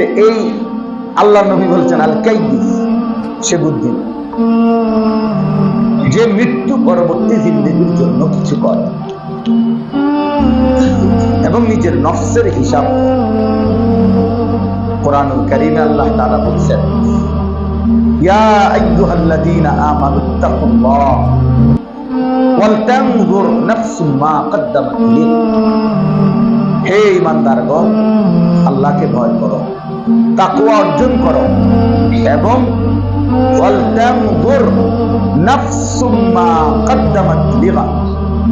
তো এই আল্লাহ নবী বলছেন আল কাইদিস সে বুদ্ধি যে মৃত্যু পরবর্তী জিন্দিগির জন্য কিছু করে। এবং নিজের নফসের হিসাব। কোরআনুল কারিমে আল্লাহ তাআলা বলছেন, ইয়া আল্লাহকে ভয় করো। তাকওয়া অর্জন করো। এবং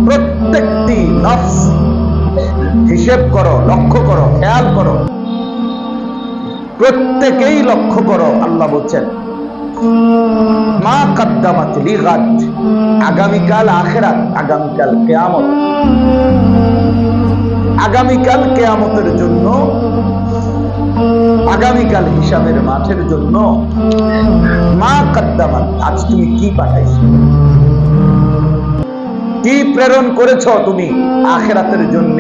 প্রত্যেকটি নফস হিসেব করো, লক্ষ্য করো, খেয়াল করো। প্রত্যেকেই লক্ষ্য করো, আল্লাহ বলছেন, মা কাদ্দামাত লিগাদ আগামীকাল আখেরাত, আগামীকাল কেয়ামত। আগামীকাল কেয়ামতের জন্য আগামীকাল হিসাবের মাঠের জন্য মা কাদ্দামাত আজ তুমি কি পাঠাইছো? কি প্রেরণ করেছ তুমি আখেরাতের জন্য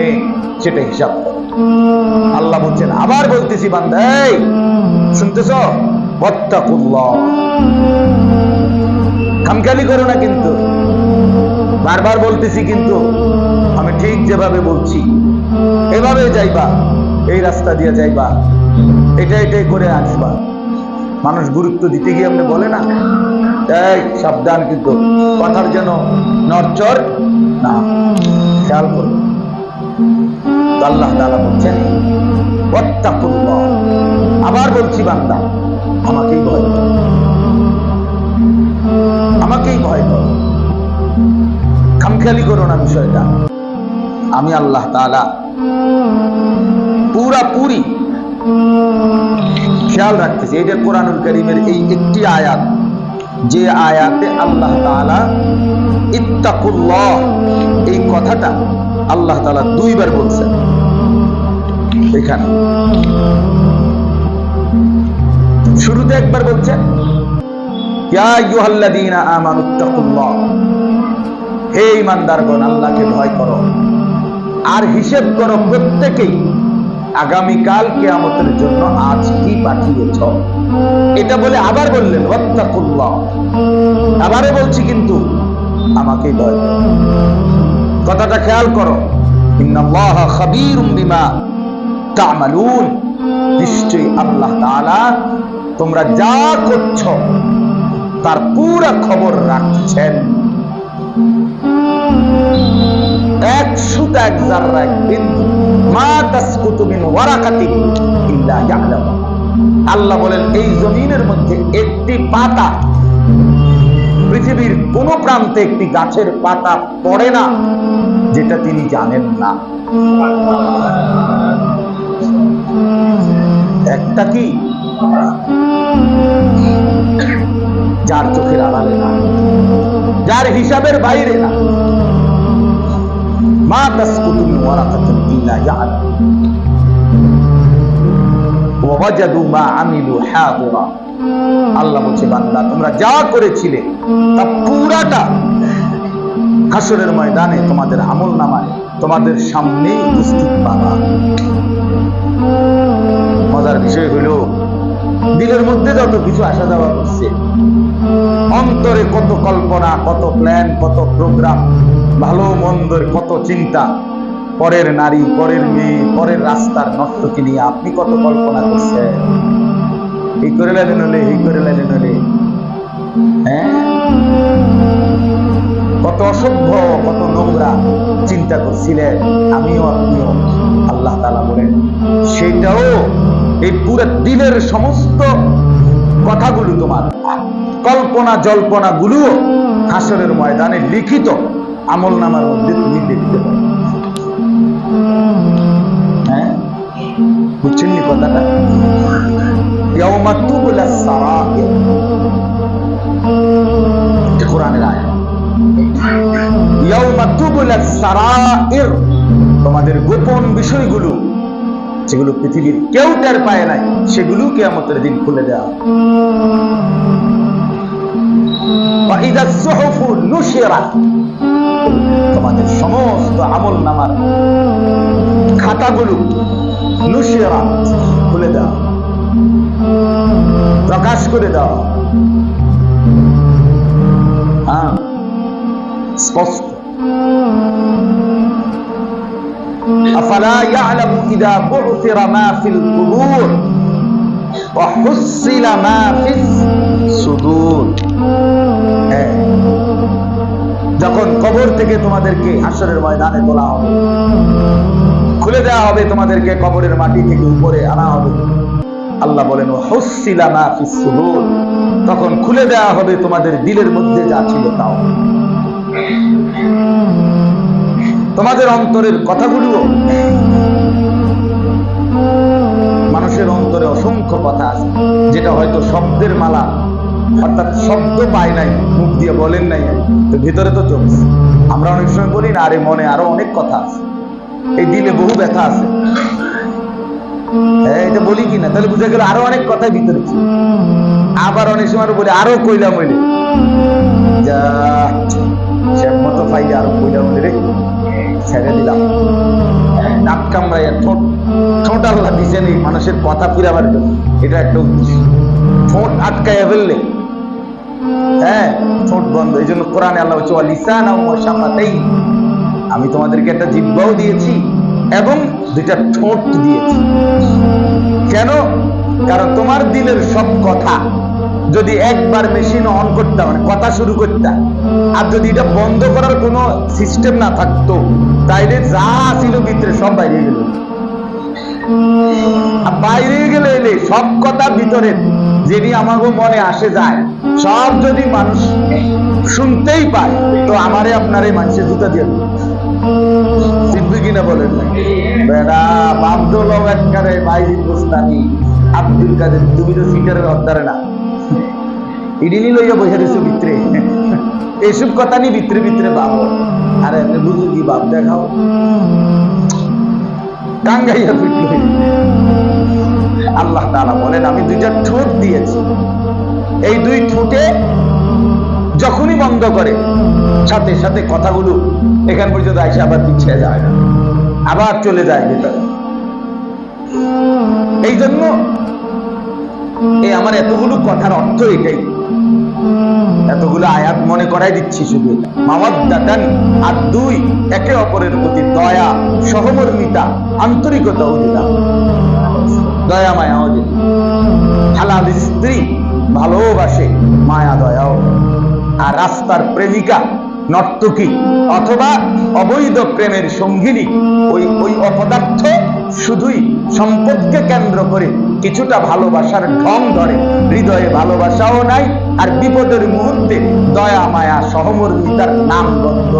সেটা হিসাব আল্লাহ বলছেন, আবার বলতেছি বান্দা, এই, শুনতেছ? ওয়াত্তাকুল্লাহ। খামখালি করো না কিন্তু। বারবার বলতেছি কিন্তু, আমি ঠিক যেভাবে বলছি, এভাবে যাইবা, এই রাস্তা দিয়ে যাইবা। এটা এটাই করে আসবা। মানুষ গুরুত্ব দিতে গিয়ে আপনি বলে না, এই, সাবধান কিন্তু, কথার যেন নরচর না খেয়াল করুন আল্লাহ তাআলা বলছেন আবার বলছি, বান্দা, আমাকেই ভয় আমাকেই ভয় করো। খামখেয়ালি করো না বিষয়টা। আমি আল্লাহ তাআলা পুরা পুরি খেয়াল রাখতেছি এটা কোরআনুল করিমের এই একটি আয়াত, যে আয়াতে আল্লাহ তাআলা ইত্তাকুল্লাহ, এই কথাটা আল্লাহ তাআলা দুইবার বলছেন। এখানে। শুরুতে একবার বলছেন হে ঈমানদারগণ, আল্লাহকে ভয় করো। আর হিসেব করো প্রত্যেকেই আগামীকাল কেয়ামতের জন্য আজ কি পাঠিয়েছ? এটা বলে আবার বললেন, ওয়াত্তাকুল্লাহ। আবারও বলছি কিন্তু আমাকে ভয় কথাটা খেয়াল করো। আল্লাহ তোমরা যা করছ, তার পুরো খবর রাখছেন। এক সুতা, এক জাররা, এক বিন্দু। আল্লাহ বলেন, এই জমিনের মধ্যে একটি পাতা, পৃথিবীর কোন প্রান্তে একটি গাছের পাতা পড়ে না, যেটা তিনি জানেন না। একটা কি? যার চোখের আড়ালে না, যার হিসাবের বাইরে না। মা তাসকুতু মিন ওয়ারাকাতিন ইল্লা ইয়ালাম ওয়াজাদু মা আমিলু হাদিরা। আল্লাহ বলছে, বান্দা, তোমরা যা করেছিলে, তা পুরাটা হাসরের ময়দানে তোমাদের আমল নামায়, তোমাদের সামনে উপস্থিত পাবা মজার বিষয় হলো দিলের মধ্যে যত কিছু আসা যাওয়া করছে, অন্তরে কত কল্পনা, কত প্ল্যান কত প্রোগ্রাম ভালো মন্দের কত চিন্তা, পরের নারী, পরের মেয়ে, পরের রাস্তার নর্তকে নিয়ে আপনি কত কল্পনা করছেন? এই করে লাইলেন হলে এই করে লাইলেন হলে হ্যাঁ? কত অসভ্য, কত নোংরা চিন্তা করছিলেন, আমিও আপনিও, আল্লাহ তালা বলেন, সেটাও এই পুরো দিনের সমস্ত কথাগুলো তোমার কল্পনা জল্পনা গুলো হাসরের ময়দানে লিখিত আমল নামার মধ্যে তুমি দেখতে পাবে। হ্যাঁ? বুঝছেন নি কথাটা? কোরআনের তুবলা তোমাদের গোপন বিষয়গুলো যেগুলো পৃথিবীর কেউ টের পায় নাই। সেগুলো কে কেয়ামতের দিন খুলে দেওয়া তোমাদের সমস্ত আমল নামার খাতাগুলো নুশিয়ারা খুলে দাও প্রকাশ করে দাও হ্যাঁ স্পষ্ট। হ্যাঁ। যখন কবর থেকে তোমাদেরকে হাসরের ময়দানে তোলা হবে, খুলে দেওয়া হবে তোমাদেরকে কবরের মাটি থেকে উপরে আনা হবে। আল্লাহ বলেন হসিলা না ফিসুদুর তখন খুলে দেওয়া হবে তোমাদের দিলের মধ্যে যা ছিল তাও। তোমাদের অন্তরের কথাগুলো মানুষের অন্তরে অসংখ্য কথা আছে, যেটা হয়তো শব্দের মালা, অর্থাৎ শব্দ পায় নাই, মুখ দিয়ে বলেন নাই, তো ভিতরে তো জমছে আমরা অনেক সময় বলি না, আরে মনে আরও অনেক কথা আছে। এই দিলে বহু ব্যথা আছে। হ্যাঁ এটা বলি কি না তাহলে বুঝে গেল আরও অনেক কথাই ভিতরে আবার অনেক সময় বলি, আরও কইলাম হইলে যা। শেখ মতো পাইলে আরও কইলাম হইলে রে ছেড়ে দিলাম। দাঁত কামড়াইয়া ঠোঁট ঠোঁট আল্লাহ দিছেন এই মানুষের কথা ফিরাবার জন্য এটা একটা উদ্দেশ্য। ঠোঁট আটকাইয়া ফেললে। হ্যাঁ ঠোঁট বন্ধ। এই জন্য কোরআনে আল্লাহ হচ্ছে লিসান সামাতেই আমি তোমাদেরকে একটা জিব্বাও দিয়েছি এবং দুইটা ঠোঁট দিয়েছি। কেন? কারণ তোমার দিলের সব কথা যদি একবার মেশিন অন করতে মানে কথা শুরু করতে আর যদি এটা বন্ধ করার কোনো সিস্টেম না থাকতো, তাইলে যা ছিল ভিতরে সব বাইরে গেল। আর বাইরে গেলে এলে সব কথা ভিতরে যেটি আমাকে মনে আসে যায়, সব যদি মানুষ শুনতেই পায়, তো আমারে আপনারে মানুষের জুতা দিয়ে। শিখবে কিনা বলেন না? বেড়া বাবদুল একবারে বাইজি গোস্তানি আব্দুল কাদের, তুমি তো সিটারের অর্ধারে না। ইডিনি লইয়া বসে রয়েছে ভিতরে এসব কথা নি ভিতরে ভিতরে বাপ। আর এমনি কি বাপ দেখাও। টাঙ্গাইয়া ফিটল আল্লাহ তাআলা বলেন, আমি দুইটা ঠোঁট দিয়েছি। এই দুই ঠোঁটে যখনই বন্ধ করে, সাথে সাথে কথাগুলো এখান পর্যন্ত আইসে আবার পিছিয়ে যায় না। আবার চলে যায় ভেতরে। এই জন্য এই আমার এতগুলো কথার অর্থ এটাই। এতগুলো আয়াত মনে করাই দিচ্ছি শুধু। মামাদান আর দুই, একে অপরের প্রতি দয়া, সহমর্মিতা, আন্তরিকতা দিলাম দয়া মায়াও দিলাম হালাল স্ত্রী ভালোবাসে, মায়া দয়াও আর রাস্তার প্রেমিকা, নর্তকী অথবা অবৈধ প্রেমের সঙ্গিনী, ওই ওই অপদার্থ শুধুই সম্পদকে কেন্দ্র করে কিছুটা ভালোবাসার ঢং ধরে। হৃদয়ে ভালোবাসাও নাই, আর বিপদের মুহূর্তে দয়া, মায়া, সহমর্মিতার নাম বন্ধ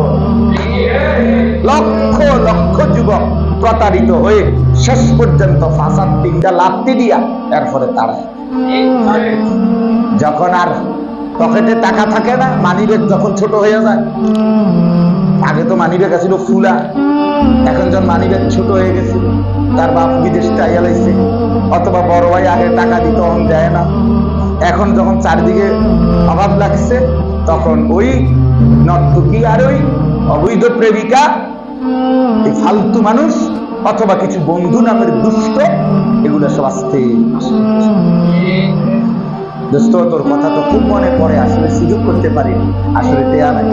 লক্ষ লক্ষ যুবক প্রতারিত হয়ে শেষ পর্যন্ত ফাঁসার তিনটা লাত্তি দিয়া এরপরে তারায় যখন আর পকেটে টাকা থাকে না, মানিব্যাগ যখন ছোট হয়ে যায়, আগে তো মানিব্যাগ ছিল ফুলা, এখন যখন মানিব্যাগ ছোট হয়ে গেছে তার বাপ বিদেশ টাইয়া লাইছে। অথবা বড় ভাই আগে টাকা দিত তখন দেয় না। এখন যখন চারিদিকে অভাব লাগছে, তখন ওই নর্তকী আর ওই অবৈধ প্রেমিকা, এই ফালতু মানুষ অথবা কিছু বন্ধু নামের দুষ্ট, এগুলো সব আসতে দোস্ত তোর কথা তো খুব মনে পড়ে, আসলে সুযোগ করতে পারি। আসলে দেয়া নাই।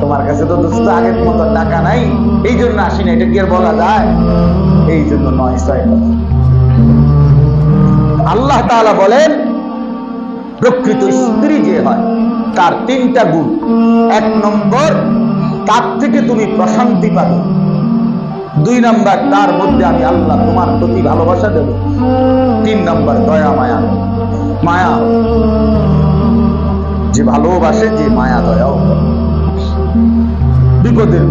তোমার কাছে তো দোস্ত আগের মতো টাকা নাই। এই জন্য আসি না, এটা কি আর বলা যায়? এই জন্য নয়, ছয় আল্লাহ তাআলা বলেন, প্রকৃত স্ত্রী যে হয়, তার তিনটা গুণ। এক নম্বর, তার থেকে তুমি প্রশান্তি পাবে। দুই নাম্বার, তার মধ্যে আমি আল্লাহ তোমার প্রতি ভালোবাসা দেব। তিন নাম্বার, দয়া, মায়া। মায়া, যে ভালোবাসে, যে মায়া, দয়াও। বিপদের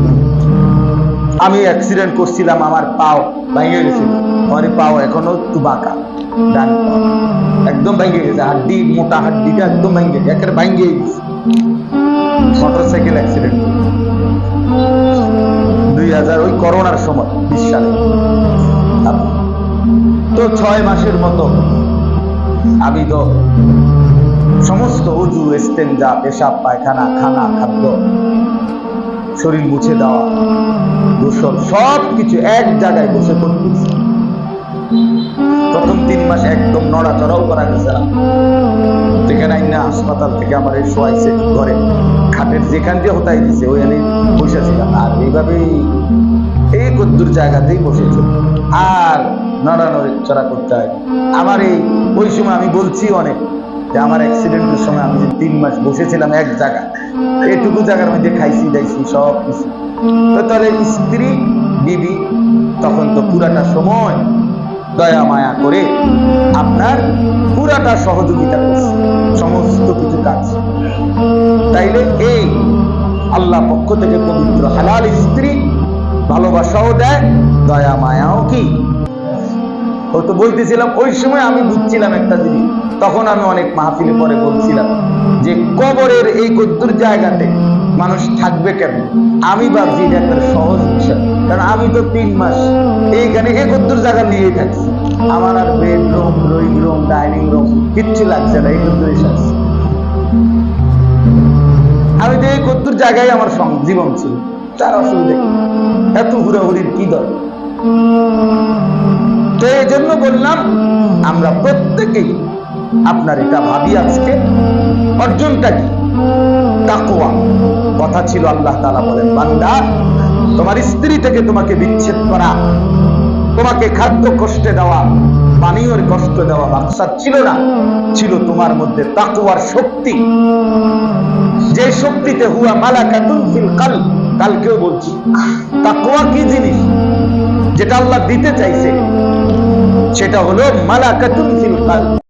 আমি অ্যাক্সিডেন্ট করছিলাম, আমার পাও ভেঙে গেছিল। আমার পাও এখনও একটু বাঁকা, ডান একদম ভেঙে গেছে, হাড্ডি, মোটা হাড্ডিটা একদম ভেঙে গেছে একের ভেঙে গেছে। মোটরসাইকেল অ্যাক্সিডেন্ট দুই হাজার ওই করোনার সময়, বিশ সালে। তো ছয় মাসের মতো আমি তো সমস্ত উজু যা, পেশাব, পায়খানা, খানা, খাদ্য, শরীর মুছে দেওয়া, দূষণ সব কিছু এক জায়গায় বসে করতেছি প্রথম তিন মাস একদম নড়াচড়াও করা গেছে না। যেখানে আইনা হাসপাতাল থেকে আমার এই শোয়াইছে ঘরে। খাটের যেখান দিয়ে হতাই দিছে, ওই আমি বসেছিলাম আর এইভাবেই এই কদ্দুর জায়গাতেই বসেছে। আর নড়ানড়ি চড়া করতে হয়। আমার এই, ওই সময় আমি বলছি অনেক যে আমার অ্যাক্সিডেন্টের সময় আমি যে তিন মাস বসেছিলাম এক জায়গায় এটুকু জায়গার মধ্যে খাইছি, দাইছি সব কিছু তাহলে স্ত্রী, বিবি, তখন তো পুরাটা সময় দয়া মায়া করে আপনার পুরাটা সহযোগিতা করছে, সমস্ত কিছু কাজ। তাইলে এই আল্লাহ পক্ষ থেকে পবিত্র হালাল স্ত্রী ভালোবাসাও দেয়, দয়া মায়াও কি? ও তো বলতেছিলাম, ওই সময় আমি বুঝছিলাম একটা জিনিস। তখন আমি অনেক মাহফিলে পরে বলছিলাম যে কবরের এই কদ্দুর জায়গাতে মানুষ থাকবে কেন? আমি ভাবছি এটা একটা সহজ বিষয় কারণ আমি তো তিন মাস এইখানে এই কদ্দুর জায়গা নিয়ে থাকছি আমার আর bedroom drawing room dining room কিচ্ছু লাগছে না কদ্দুর এসে আমি তো এই কদ্দুর জায়গায় আমার জীবন ছিল। তার অসুবিধা এত হুড়াহুড়ির কি দরকার? তো এই জন্য বললাম, আমরা প্রত্যেকেই আপনার এটা ভাবি আজকে। অর্জনটা কি? তাকওয়া। কথা ছিল আল্লাহ তাআলা বলেন, বান্দা, তোমার স্ত্রী থেকে তোমাকে বিচ্ছেদ করা, তোমাকে খাদ্য কষ্টে দেওয়া, পানীয়র কষ্ট দেওয়া মাকসাদ ছিল না, ছিল তোমার মধ্যে তাকওয়ার শক্তি। যে শক্তিতে হুয়া মালাকাতুন ফিল কাল কালকেও বলছি, তাকওয়া কি জিনিস? যেটা আল্লাহ দিতে চাইছে, সেটা হলো মালাকাতুন ফিল কাল